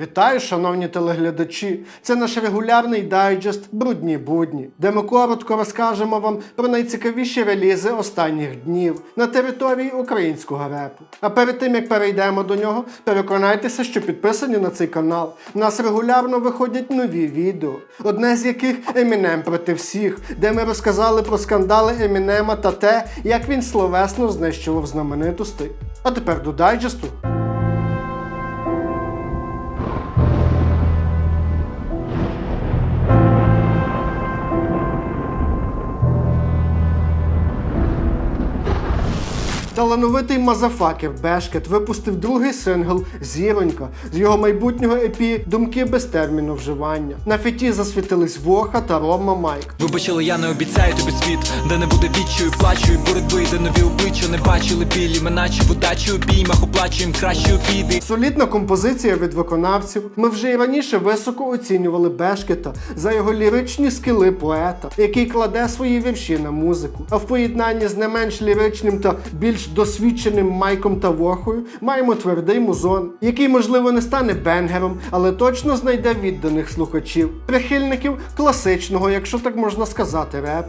Вітаю, шановні телеглядачі! Це наш регулярний дайджест Брудні будні, де ми коротко розкажемо вам про найцікавіші релізи останніх днів на території українського репу. А перед тим як перейдемо до нього, переконайтеся, що підписані на цей канал. У нас регулярно виходять нові відео, одне з яких Емінем проти всіх, де ми розказали про скандали Емінема та те, як він словесно знищував знаменитостей. А тепер до дайджесту. Талановитий мазафакер Бешкет випустив другий сингл Зіронька з його майбутнього епі Думки без терміну вживання. На фіті засвітились Воха та Рома Майк. Вибачили, я не обіцяю тобі світ, де не буде відчаю, плачу і боротьби, де нові обличчя не бачили білі, ми наче в удачі обіймах оплачуєм кращі обіди. Солідна композиція від виконавців. Ми вже і раніше високо оцінювали Бешкета за його ліричні скіли поета, який кладе свої вірші на музику. А в поєднанні з не менш ліричним та більш досвідченим Майком та Вохою маємо твердий музон, який, можливо, не стане бенгером, але точно знайде відданих слухачів, прихильників класичного, якщо так можна сказати, реп.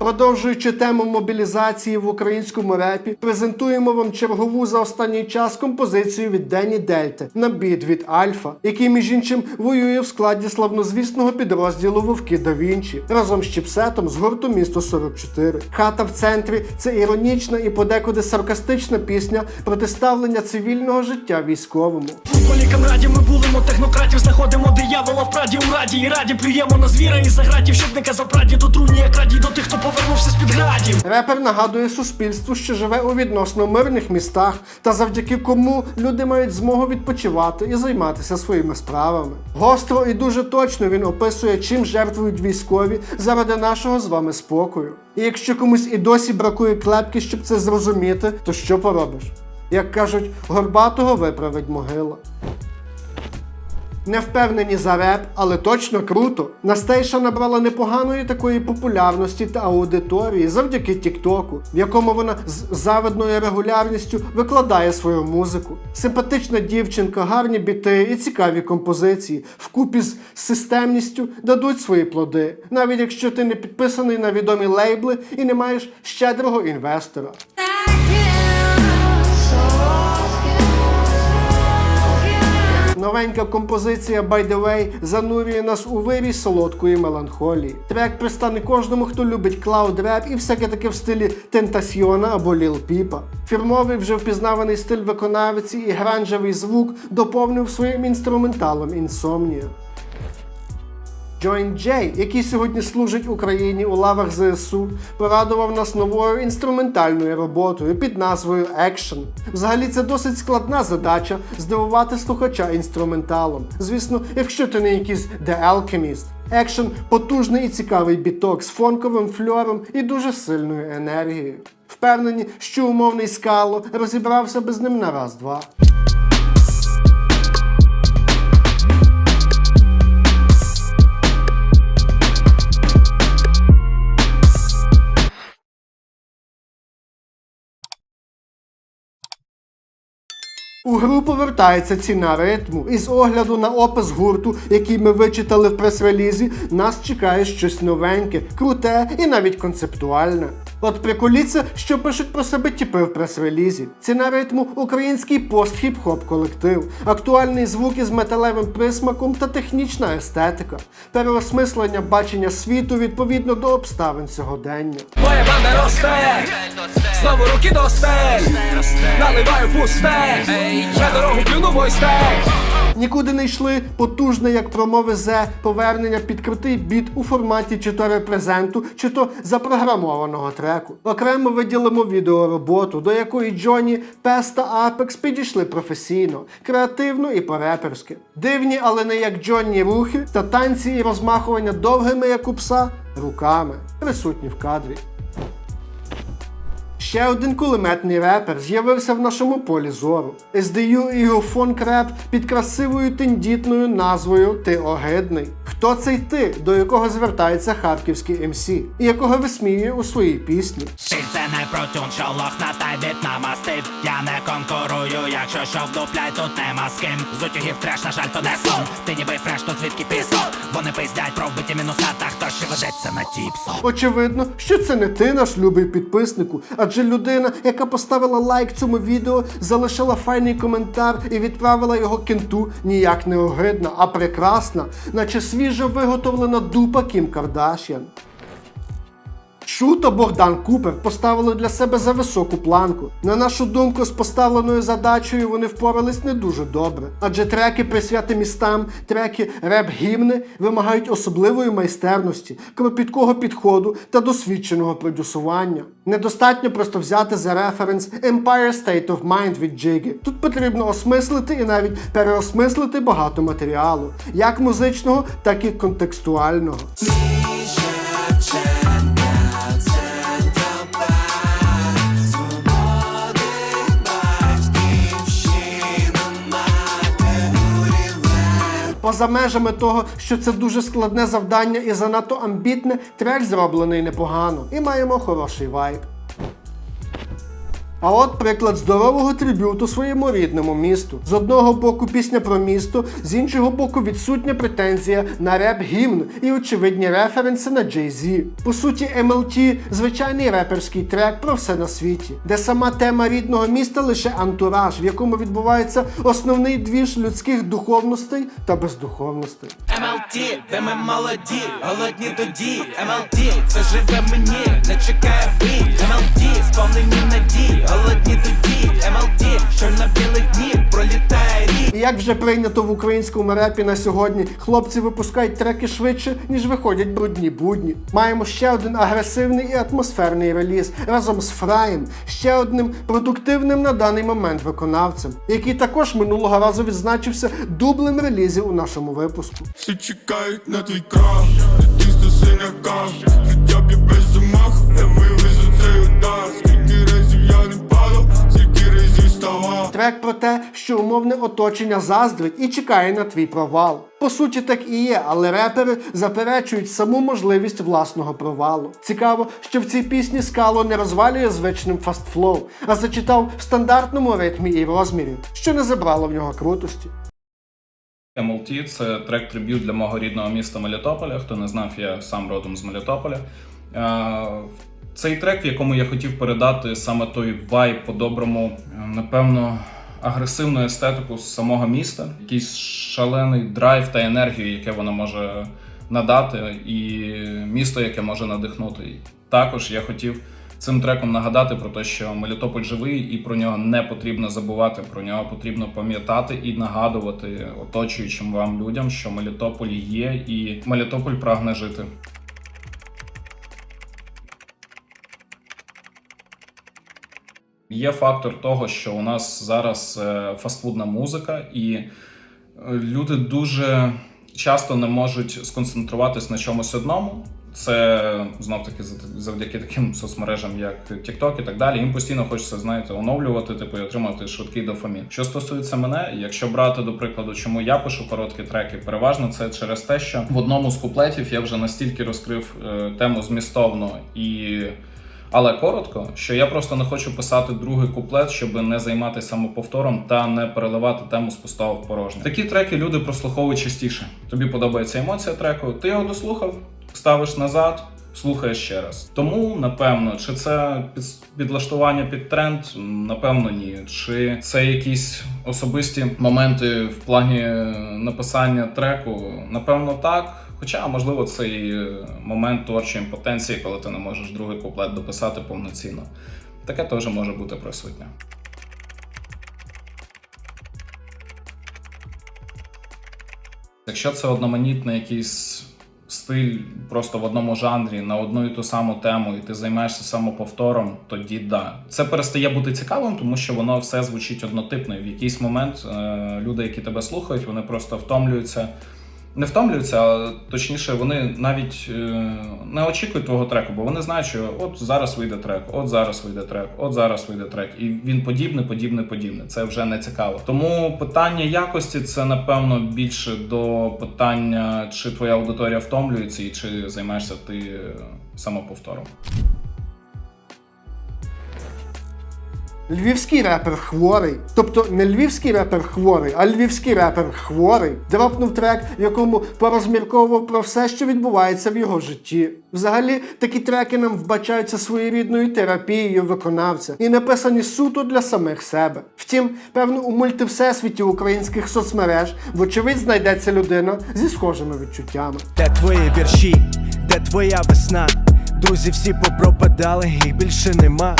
Продовжуючи тему мобілізації в українському репі, презентуємо вам чергову за останній час композицію від Дені Дельте на біт від Альфа, який між іншим воює в складі славнозвісного підрозділу Вовки да Вінчі разом з Чіпсетом з гурту Місто 44. Хата в центрі це іронічна і подекуди саркастична пісня протиставлення цивільного життя військовому. Полікам раді ми булимо технократів, знаходимо диявола в праді у раді і раді плюємо на звіра і загратів, щоб не казав праді до труні, як раді до тих, хто повернувся з під градів. Репер нагадує суспільству, що живе у відносно мирних містах, та завдяки кому люди мають змогу відпочивати і займатися своїми справами. Гостро і дуже точно він описує, чим жертвують військові заради нашого з вами спокою. І якщо комусь і досі бракує клепки, щоб це зрозуміти, то що поробиш? Як кажуть, горбатого виправить могила. Не впевнені за реп, але точно круто. Настейша набрала непоганої такої популярності та аудиторії завдяки Тіктоку, в якому вона з завидною регулярністю викладає свою музику. Симпатична дівчинка, гарні біти і цікаві композиції вкупі з системністю дадуть свої плоди, навіть якщо ти не підписаний на відомі лейбли і не маєш щедрого інвестора. Новенька композиція By the Way занурює нас у вирій солодкої меланхолії. Трек пристане кожному, хто любить клауд реп і всяке таке в стилі Тентасіона або Ліл Піпа. Фірмовий вже впізнаваний стиль виконавиці і гранжевий звук доповнив своїм інструменталом інсомнія. Joint J, який сьогодні служить Україні у лавах ЗСУ, порадував нас новою інструментальною роботою під назвою Action. Взагалі це досить складна задача здивувати слухача інструменталом. Звісно, якщо ти не якийсь The Alchemist. Action – потужний і цікавий біток з фонковим фльором і дуже сильною енергією. Впевнені, що умовний скало розібрався би з ним на раз-два. У гру повертається ціна ритму, і з огляду на опис гурту, який ми вичитали в прес-релізі, нас чекає щось новеньке, круте і навіть концептуальне. От приколіться, що пишуть про себе тіпи в прес-релізі. Ціна ритму український пост-хіп-хоп колектив, актуальний звук із металевим присмаком та технічна естетика, переосмислення бачення світу відповідно до обставин сьогодення. Моя банда росте, знову руки до стель, наливаю пусте, на дорогу плюну мой стек. Нікуди не йшли потужне, як промови Зе, повернення під крутий біт у форматі чи то репрезенту, чи то запрограмованого треку. Окремо виділимо відеороботу, до якої Джоні, Пес та Апекс підійшли професійно, креативно і по-реперськи. Дивні, але не як Джонні рухи та танці і розмахування довгими, як у пса, руками, присутні в кадрі. Ще один кулеметний репер з'явився в нашому полі зору. SDU і його фон креп під красивою тендітною назвою Ти огидний. Хто цей ти, до якого звертається харківський МС, і якого висміює у своїй пісні? Шильце не протюн, що лох на тайбіт намастив Я не конкурую, якщо що вдупляй, тут нема з ким. З утюгів треш, на жаль, то не сон. Ти ніби фреш, тут звідки пісок? Вони пиздять про вбиті мінуса, та хто ще ведеться на тіпсо Очевидно, що це не ти, наш любий підписнику, адже людина, яка поставила лайк цьому відео, залишила файний коментар і відправила його кенту ніяк не огидна, а прекрасна, наче свіжо виготовлена дупа Кім Кардашян. Шу та Богдан Купер поставили для себе за високу планку. На нашу думку, з поставленою задачею вони впорались не дуже добре. Адже треки присвяти містам, треки реп-гімни вимагають особливої майстерності, кропіткого підходу та досвідченого продюсування. Недостатньо просто взяти за референс Empire State of Mind від Джиги. Тут потрібно осмислити і навіть переосмислити багато матеріалу, як музичного, так і контекстуального. Поза межами того, що це дуже складне завдання і занадто амбітне, трек зроблений непогано і маємо хороший вайб. А от приклад здорового трибюту своєму рідному місту. З одного боку пісня про місто, з іншого боку відсутня претензія на реп гімн і очевидні референси на Jay-Z. По суті, MLT – звичайний реперський трек про все на світі, де сама тема рідного міста лише антураж, в якому відбувається основний двіж людських духовностей та бездуховностей. MLT, де ми молоді, голодні до дій MLT, це живе мені, не чекає бій MLT, як вже прийнято в українському репі на сьогодні, хлопці випускають треки швидше, ніж виходять брудні будні. Маємо ще один агресивний і атмосферний реліз разом з Фраєм, ще одним продуктивним на даний момент виконавцем, який також минулого разу відзначився дублем релізів у нашому випуску. Всі чекають на твій крах, синяка Життя б'є Трек про те, що умовне оточення заздрить і чекає на твій провал. По суті, так і є, але репери заперечують саму можливість власного провалу. Цікаво, що в цій пісні скало не розвалює звичним фастфлоу, а зачитав в стандартному ритмі і розмірі, що не забрало в нього крутості. MLT – це трек триб'ют для мого рідного міста Мелітополя. Хто не знав, я сам родом з Мелітополя. Цей трек, в якому я хотів передати саме той вайб по-доброму, е, напевно, агресивну естетику з самого міста, якийсь шалений драйв та енергію, яке воно може надати, і місто, яке може надихнути. Також я хотів цим треком нагадати про те, що Мелітополь живий, і про нього не потрібно забувати. Про нього потрібно пам'ятати і нагадувати оточуючим вам людям, що Мелітополь є, і Мелітополь прагне жити. Є фактор того, що у нас зараз е, фастфудна музика, і е, люди дуже часто не можуть сконцентруватись на чомусь одному. Це знов таки завдяки таким соцмережам, як TikTok і так далі. Їм постійно хочеться, знаєте, оновлювати, типу, і отримати швидкий дофамін. Що стосується мене, якщо брати до прикладу, чому я пишу короткі треки, переважно це через те, що в одному з куплетів я вже настільки розкрив е, тему змістовно і. Але коротко, що я просто не хочу писати другий куплет, щоб не займатися самоповтором та не переливати тему з пустого в порожнє. Такі треки люди прослуховують частіше. Тобі подобається емоція треку, ти його дослухав, ставиш назад. Слухаєш ще раз. Тому, напевно, чи це під- підлаштування під тренд? Напевно, ні. Чи це якісь особисті моменти в плані написання треку? Напевно, так. Хоча, можливо, це і е, момент творчої імпотенції, коли ти не можеш другий куплет дописати повноцінно. Таке теж може бути присутнє. Якщо це одноманітний якийсь стиль просто в одному жанрі на одну і ту саму тему, і ти займаєшся самоповтором, тоді да. Це перестає бути цікавим, тому що воно все звучить однотипно. І в якийсь момент е, люди, які тебе слухають, вони просто втомлюються не втомлюються, а точніше, вони навіть е, не очікують твого треку, бо вони знають, що от зараз вийде трек, от зараз вийде трек, от зараз вийде трек, і він подібний, подібний, подібний. Це вже не цікаво. Тому питання якості це напевно більше до питання, чи твоя аудиторія втомлюється і чи займаєшся ти е, самоповтором. Львівський репер хворий, тобто не львівський репер хворий, а львівський репер хворий, дропнув трек, в якому порозмірковував про все, що відбувається в його житті. Взагалі, такі треки нам вбачаються своєрідною терапією виконавця і написані суто для самих себе. Втім, певно, у мультивсесвіті українських соцмереж, вочевидь, знайдеться людина зі схожими відчуттями. Де твої вірші, де твоя весна? Друзі всі попропадали, їх більше нема.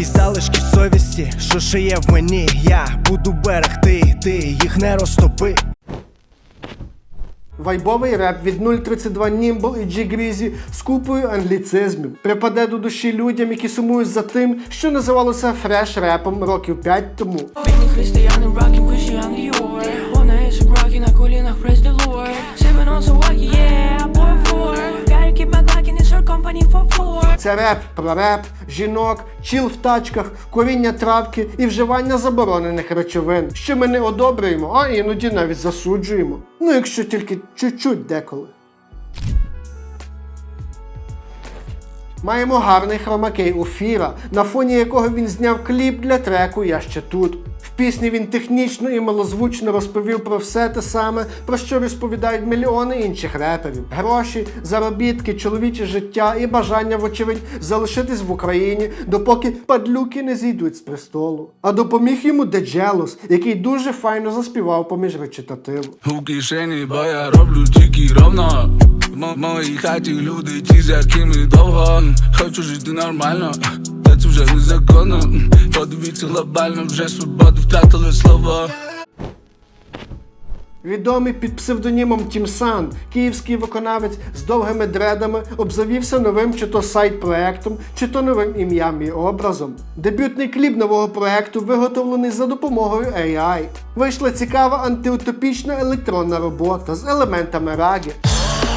Ті залишки совісті, що ще є в мені, я буду берегти, ти їх не розтопи. Вайбовий реп від 032 Nimble і G Greasy з купою англіцизмів припаде до душі людям, які сумують за тим, що називалося фреш репом років 5 тому. Християнин, раків, християн Діор Вона є собраки на колінах, praise the Lord Це реп про реп, жінок, чіл в тачках, коріння травки і вживання заборонених речовин, що ми не одобрюємо, а іноді навіть засуджуємо. Ну якщо тільки чуть-чуть деколи. Маємо гарний хромакей у на фоні якого він зняв кліп для треку Я ще тут. Пісні він технічно і малозвучно розповів про все те саме, про що розповідають мільйони інших реперів: гроші, заробітки, чоловіче життя і бажання, вочевидь, залишитись в Україні, допоки падлюки не зійдуть з престолу. А допоміг йому Деджелос, який дуже файно заспівав поміж речитативу. У кишені, бо я роблю тільки ровно. В моїй хаті люди ті, з якими довго Хочу жити нормально, це вже незаконно Подивіться глобально, вже свободу втратили слово Відомий під псевдонімом Тімсан, київський виконавець з довгими дредами обзавівся новим чи то сайт-проектом, чи то новим ім'ям і образом. Дебютний кліп нового проекту виготовлений за допомогою AI. Вийшла цікава антиутопічна електронна робота з елементами раги.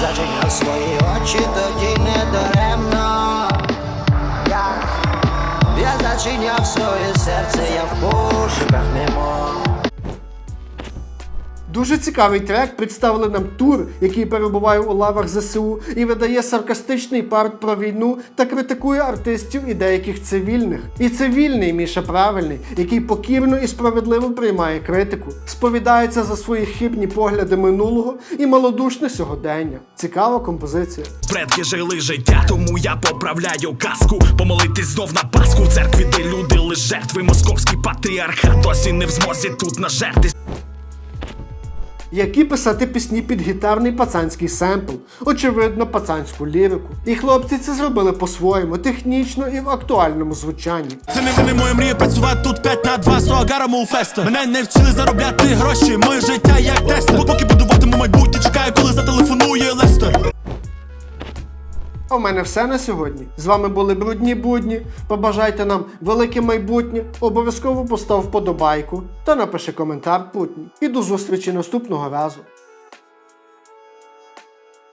Зачиняв свої очі, тоді не даремно. Зачиняв своє серце, я в пошуках немо. Дуже цікавий трек представили нам тур, який перебуває у лавах ЗСУ і видає саркастичний парт про війну та критикує артистів і деяких цивільних. І цивільний Міша правильний, який покірно і справедливо приймає критику, сповідається за свої хибні погляди минулого і малодушне сьогодення. Цікава композиція. Предки жили життя, тому я поправляю казку. Помолитись знов на Пасху в церкві, де люди лиш жертви. Московський патріархат досі не в змозі тут нажертись. Які писати пісні під гітарний пацанський семпл, очевидно, пацанську лірику. І хлопці це зробили по-своєму, технічно і в актуальному звучанні. Це не, мене моя мрія працювати тут 5 на 2 Суагарами у феста Мене не вчили заробляти гроші, моє життя як тестер Поки будуватиму майбутнє, чекаю, коли зателефонує Лестер А в мене все на сьогодні. З вами були брудні будні. Побажайте нам велике майбутнє. Обов'язково постав вподобайку та напиши коментар путній. І до зустрічі наступного разу.